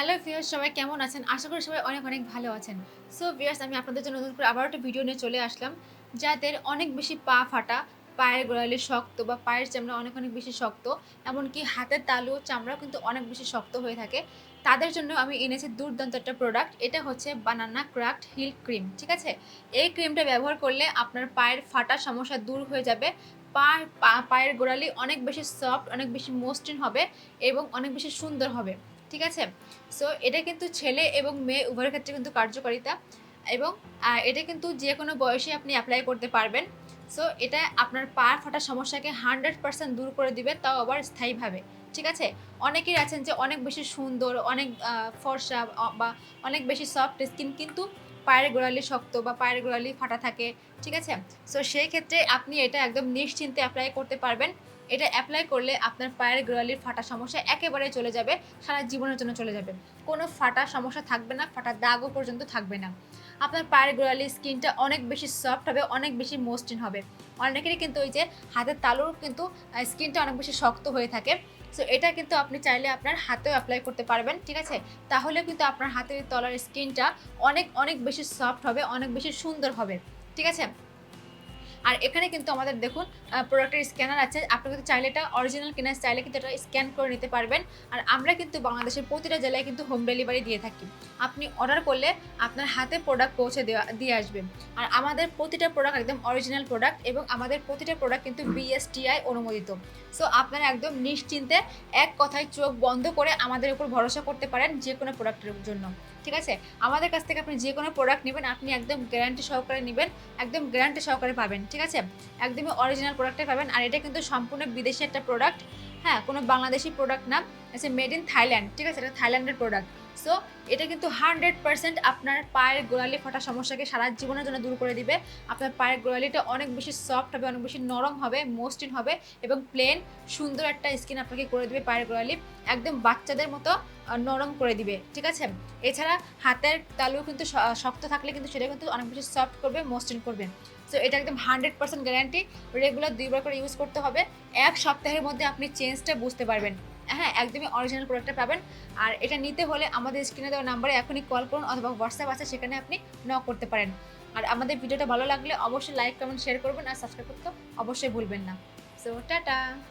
Hello viewers সবাই কেমন আছেন? আশা করি সবাই অনেক অনেক ভালো আছেন। সো ভিউয়ার্স আমি আপনাদের জন্য নতুন করে আবার একটা ভিডিও নিয়ে চলে আসলাম, যাদের অনেক বেশি পা ফাটা, পায়ের গোড়ালি শক্ত বা পায়ের চামড়া অনেক অনেক বেশি শক্ত, এমনকি হাতের তালু চামড়াও কিন্তু অনেক বেশি শক্ত হয়ে থাকে, তাদের জন্য আমি এনেছি দুর্দান্ত একটা প্রোডাক্ট এটা হচ্ছে বানানা ক্রাফট হিল ক্রিম ঠিক আছে? এই ক্রিমটা ব্যবহার করলে আপনার পায়ের ফাটা সমস্যা দূর হয়ে যাবে পা, পায়ের গোড়ালি অনেক বেশি সফট অনেক বেশি মসৃণ হবে এবং অনেক বেশি সুন্দর হবে। ঠিক আছে? সো এটা কিন্তু ছেলে এবং মেয়ে উভয়ের ক্ষেত্রে কিন্তু কার্যকারিতা এবং এটা কিন্তু যে কোনো বয়সে আপনি অ্যাপ্লাই করতে পারবেন। সো এটা আপনার পা ফাটার সমস্যাকে হান্ড্রেড পার্সেন্ট দূর করে দিবে, তাও আবার স্থায়ীভাবে। ঠিক আছে? অনেকেই আছেন যে অনেক বেশি সুন্দর, অনেক ফর্সা বা অনেক বেশি সফট স্কিন কিন্তু পায়ের গোড়ালি শক্ত বা পায়ের গোড়ালি ফাটা থাকে। ঠিক আছে? সো সেই ক্ষেত্রে আপনি এটা একদম নিশ্চিন্তে অ্যাপ্লাই করতে পারবেন। এটা অ্যাপ্লাই করলে আপনার পায়ের গোড়ালির ফাটা সমস্যা একেবারে চলে যাবে, সারা জীবনের জন্য চলে যাবে। কোনো ফাটা সমস্যা থাকবে না, ফাটা দাগও পর্যন্ত থাকবে না। আপনার পায়ের গোড়ালির স্কিনটা অনেক বেশি সফট হবে, অনেক বেশি মসৃণ হবে। অনেকেরই কিন্তু ওই যে হাতের তালুর কিন্তু স্কিনটা অনেক বেশি শক্ত হয়ে থাকে। সো এটা কিন্তু আপনি চাইলে আপনার হাতেও অ্যাপ্লাই করতে পারবেন, ঠিক আছে? তাহলে কিন্তু আপনার হাতের তলার স্কিনটা অনেক অনেক বেশি সফট হবে, অনেক বেশি সুন্দর হবে, ঠিক আছে? আর এখানে কিন্তু আমাদের দেখুন প্রোডাক্টের স্ক্যানার আছে। আপনি কিন্তু চাইলে এটা অরিজিনাল কেনার চাইলে কিন্তু এটা স্ক্যান করে নিতে পারবেন। আর আমরা কিন্তু বাংলাদেশের প্রতিটা জেলায় কিন্তু হোম ডেলিভারি দিয়ে থাকি। আপনি অর্ডার করলে আপনার হাতে প্রোডাক্ট পৌঁছে দেওয়া, দিয়ে আসবে। আর আমাদের প্রতিটা প্রোডাক্ট একদম অরিজিনাল প্রোডাক্ট এবং আমাদের প্রতিটা প্রোডাক্ট কিন্তু বিএসটিআই অনুমোদিত। সো আপনারা একদম নিশ্চিন্তে এক কথায় চোখ বন্ধ করে আমাদের উপর ভরসা করতে পারেন যে কোনো প্রোডাক্টের জন্য। ঠিক আছে? আমাদের কাছ থেকে আপনি যে কোনো প্রোডাক্ট নেবেন, আপনি একদম গ্যারান্টি সহকারে নেবেন, একদম গ্যারান্টি সহকারে পাবেন। ঠিক আছে? একদমই অরিজিনাল প্রোডাক্টে পাবেন। আর এটা কিন্তু সম্পূর্ণ বিদেশি একটা প্রোডাক্ট হ্যাঁ কোনো বাংলাদেশি প্রোডাক্ট না। আছে মেড ইন থাইল্যান্ড ঠিক আছে? এটা থাইল্যান্ডের প্রোডাক্ট সো এটা কিন্তু হান্ড্রেড পার্সেন্ট আপনার পায়ের গোড়ালি ফাটা সমস্যাকে সারা জীবনের জন্য দূর করে দিবে। আপনার পায়ের গোড়ালিটা অনেক বেশি সফট হবে, অনেক বেশি নরম হবে, মসৃণ হবে এবং প্লেন সুন্দর একটা স্কিন আপনাকে করে দিবে পায়ের গোড়ালি। একদম বাচ্চাদের মতো নরম করে দিবে, ঠিক আছে? এছাড়া হাতের তালু কিন্তু শক্ত থাকলে কিন্তু সেটা কিন্তু অনেক বেশি সফট করবে, মসৃণ করবে। সো এটা একদম হান্ড্রেড পার্সেন্ট গ্যারান্টি রেগুলার দুইবার করে ইউজ করতে হবে। এক সপ্তাহের মধ্যে আপনি চেঞ্জটা বুঝতে পারবেন। হ্যাঁ একদমই অরিজিনাল প্রোডাক্টটা পাবেন। আর এটা নিতে হলে আমাদের স্ক্রিনে দেওয়া নাম্বারে এখনই কল করুন অথবা হোয়াটসঅ্যাপ আছে, সেখানে আপনি ন করতে পারেন। আর আমাদের ভিডিওটা ভালো লাগলে অবশ্যই লাইক কমেন্ট শেয়ার করবেন আর সাবস্ক্রাইব করতে অবশ্যই ভুলবেন না। So tata!